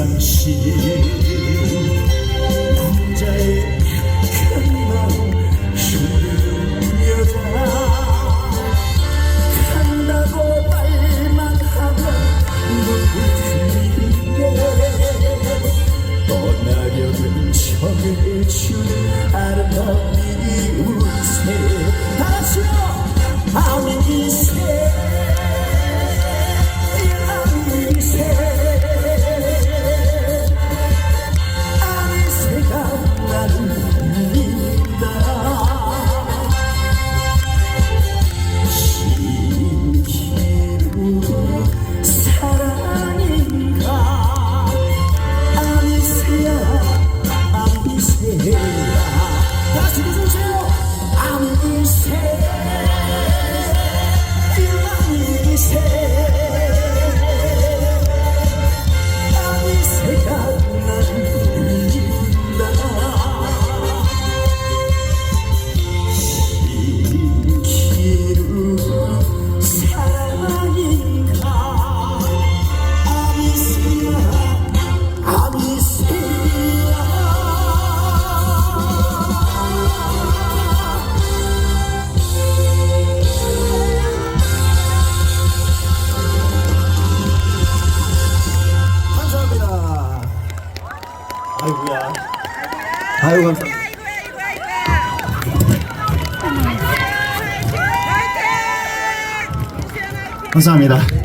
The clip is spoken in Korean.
당신 남자의 편만 힘든 여자 간다고 말만 하고 눈물 흘리게 떠나려는 척을 준 아름다운 이웃에 다시요. 아우 이세 새 아이고야. 아유 감사합니다. 감사합니다.